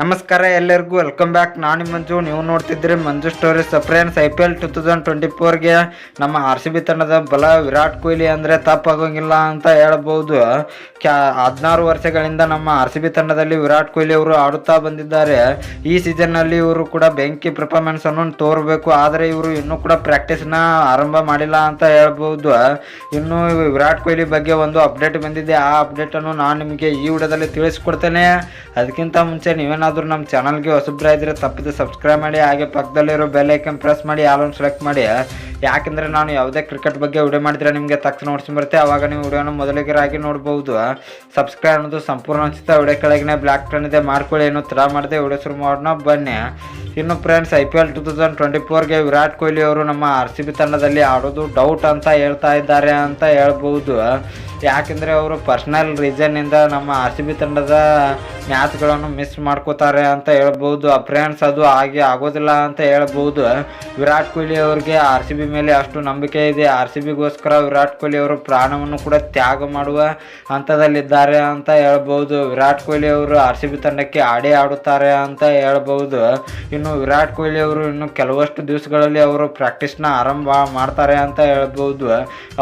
ನಮಸ್ಕಾರ ಎಲ್ಲರಿಗೂ welcome back ನಾನು ಮಂಜು. ನೀವು ನೋಡ್ತಿದ್ರಿ Manju story ಸಪ್ರೇನ್ಸ್ I P L two thousand twenty ಫೋರ್ಗೆ ನಮ್ಮ ಆರ್ ಸಿ ಬಿ ತಂಡದ ಬಲ ವಿರಾಟ್ ಕೊಹ್ಲಿ ಅಂದರೆ ತಪ್ಪಾಗೋಂಗಿಲ್ಲ ಅಂತ ಹೇಳ್ಬೋದು. ಕ್ಯಾ, ಹದಿನಾರು ವರ್ಷಗಳಿಂದ ನಮ್ಮ ಆರ್ ಸಿ ಬಿ ತಂಡದಲ್ಲಿ ವಿರಾಟ್ ಕೊಹ್ಲಿ ಅವರು ಆಡುತ್ತಾ ಬಂದಿದ್ದಾರೆ. ಈ ಸೀಸನ್ನಲ್ಲಿ ಇವರು ಕೂಡ ಬೆಂಕಿ ಪರ್ಫಾರ್ಮೆನ್ಸನ್ನು ತೋರಬೇಕು. ಆದರೆ ಇವರು ಇನ್ನೂ ಕೂಡ ಪ್ರಾಕ್ಟೀಸ್ನ ಆರಂಭ ಮಾಡಿಲ್ಲ ಅಂತ ಹೇಳ್ಬೋದು. ಇನ್ನು ವಿರಾಟ್ ಕೊಹ್ಲಿ ಬಗ್ಗೆ ಒಂದು ಅಪ್ಡೇಟ್ ಬಂದಿದೆ. ಆ ಅಪ್ಡೇಟನ್ನು ನಾನು ನಿಮಗೆ ಈ ವಿಡಿಯೋದಲ್ಲಿ ತಿಳಿಸ್ಕೊಡ್ತೇನೆ. ಅದಕ್ಕಿಂತ ಮುಂಚೆ ನೀವೇನಾದರೂ ನಮ್ಮ ಚಾನಲ್ಗೆ ಇದ್ದರೆ ತಪ್ಪದೆ ಸಬ್ಸ್ಕ್ರೈಬ್ ಮಾಡಿ, ಹಾಗೆ ಪಕ್ಕದಲ್ಲಿರೋ ಬೆಲ್ ಐಕನ್ ಪ್ರೆಸ್ ಮಾಡಿ ಆಲೊಂದು ಸೆಲೆಕ್ಟ್ ಮಾಡಿ ಯಾಕೆಂದರೆ ನಾನು ಯಾವುದೇ ಕ್ರಿಕೆಟ್ ಬಗ್ಗೆ ವಿಡಿಯೋ ಮಾಡಿದರೆ ನಿಮಗೆ ತಕ್ಷಣ ನೋಡ್ಸಿ ಬರುತ್ತೆ ಆವಾಗ ನೀವು ವಿಡಿಯೋನ ಮೊದಲಿಗರಾಗಿ ನೋಡ್ಬೋದು ಸಬ್ಸ್ಕ್ರೈಬ್ ಅನ್ನೋದು ಸಂಪೂರ್ಣ ಅನಿಸುತ್ತೆ. ವಿಡಿಯೋ ಕೆಳಗಿನ ಬ್ಲ್ಯಾಕ್ ಟನ್ ಇದೆ, ಮಾಡ್ಕೊಳ್ಳಿ ಏನೋ ತಡ ಮಾಡಿದೆ. ವಿಡಿಯೋ ಶುರು ಮಾಡೋಣ, ಬನ್ನಿ ಇನ್ನು friends I P L two thousand twenty ಫೋರ್ಗೆ Virat Kohli ಅವರು ನಮ್ಮ ಆರ್ ಸಿ ಬಿ ತಂಡದಲ್ಲಿ ಆಡೋದು ಡೌಟ್ ಅಂತ ಹೇಳ್ತಾ ಇದ್ದಾರೆ ಅಂತ ಹೇಳ್ಬೋದು. ಯಾಕೆಂದರೆ ಅವರು ಪರ್ಸ್ನಲ್ ರೀಸನ್ನಿಂದ ನಮ್ಮ ಆರ್ ಸಿ ಬಿ ತಂಡದ ಮ್ಯಾಚ್ಗಳನ್ನು ಮಿಸ್ ಮಾಡ್ಕೋತಾರೆ ಅಂತ ಹೇಳ್ಬೋದು. ಫ್ರೆಂಡ್ಸ್ ಅದು ಹಾಗೆ ಆಗೋದಿಲ್ಲ ಅಂತ ಹೇಳ್ಬೋದು. ವಿರಾಟ್ ಕೊಹ್ಲಿ ಅವರಿಗೆ ಆರ್ ಸಿ ಬಿ ಮೇಲೆ ಅಷ್ಟು ನಂಬಿಕೆ ಇದೆ. ಆರ್ ಸಿ ಬಿಗೋಸ್ಕರ ವಿರಾಟ್ ಕೊಹ್ಲಿ ಅವರು ಪ್ರಾಣವನ್ನು ಕೂಡ ತ್ಯಾಗ ಮಾಡುವ ಹಂತದಲ್ಲಿದ್ದಾರೆ ಅಂತ ಹೇಳ್ಬೋದು. ವಿರಾಟ್ ಕೊಹ್ಲಿ ಅವರು ಆರ್ ಸಿ ಬಿ ತಂಡಕ್ಕೆ ಆಡೇ ಆಡುತ್ತಾರೆ ಅಂತ ಹೇಳ್ಬೋದು. ಇನ್ನು ವಿರಾಟ್ ಕೊಹ್ಲಿ ಅವರು ಇನ್ನು ಕೆಲವಷ್ಟು ದಿವಸಗಳಲ್ಲಿ ಅವರು ಪ್ರಾಕ್ಟೀಸ್ನ ಆರಂಭ ಮಾಡ್ತಾರೆ ಅಂತ ಹೇಳ್ಬೋದು.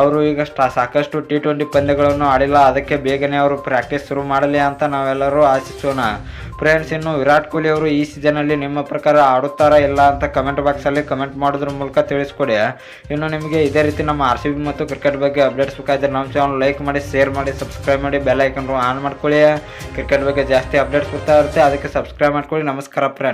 ಅವರು ಈಗ ಸಾಕಷ್ಟು ಟಿ ಟ್ವೆಂಟಿ ಪಂದ್ಯಗಳನ್ನು ಆಡಿಲ್ಲ. ಅದಕ್ಕೆ ಬೇಗನೆ ಅವರು ಪ್ರಾಕ್ಟೀಸ್ ಶುರು ಮಾಡಲಿ ಅಂತ ನಾವೆಲ್ಲರೂ ಆಶಿಸೋಣ. ಫ್ರೆಂಡ್ಸ್ ಇನ್ನು ವಿರಾಟ್ ಕೊಹ್ಲಿ ಅವರು ಈ ಸೀಸನಲ್ಲಿ ನಿಮ್ಮ ಪ್ರಕಾರ ಆಡುತ್ತಾರಾ ಇಲ್ಲ ಅಂತ ಕಮೆಂಟ್ ಬಾಕ್ಸಲ್ಲಿ ಕಮೆಂಟ್ ಮಾಡೋದ್ರ ಮೂಲಕ ತಿಳಿಸ್ಕೊಡಿ. ಇನ್ನು ನಿಮಗೆ ಇದೇ ರೀತಿ ನಮ್ಮ ಆರ್ ಸಿ ಬಿ ಮತ್ತು ಕ್ರಿಕೆಟ್ ಬಗ್ಗೆ ಅಪ್ಡೇಟ್ಸ್ ಬೇಕಾದ್ರೆ ನಮ್ಮ ಚಾನಲ್ ಲೈಕ್ ಮಾಡಿ ಶೇರ್ ಮಾಡಿ ಸಬ್ಸ್ಕ್ರೈಬ್ ಮಾಡಿ ಬೆಲ್ ಐಕನ್ ಆನ್ ಮಾಡ್ಕೊಳ್ಳಿ. ಕ್ರಿಕೆಟ್ ಬಗ್ಗೆ ಜಾಸ್ತಿ ಅಪ್ಡೇಟ್ಸ್ ಬರ್ತಾ ಇರುತ್ತೆ. ಅದಕ್ಕೆ ಸಬ್ಸ್ಕ್ರೈಬ್ ಮಾಡ್ಕೊಳ್ಳಿ. ನಮಸ್ಕಾರ ಫ್ರೆಂಡ್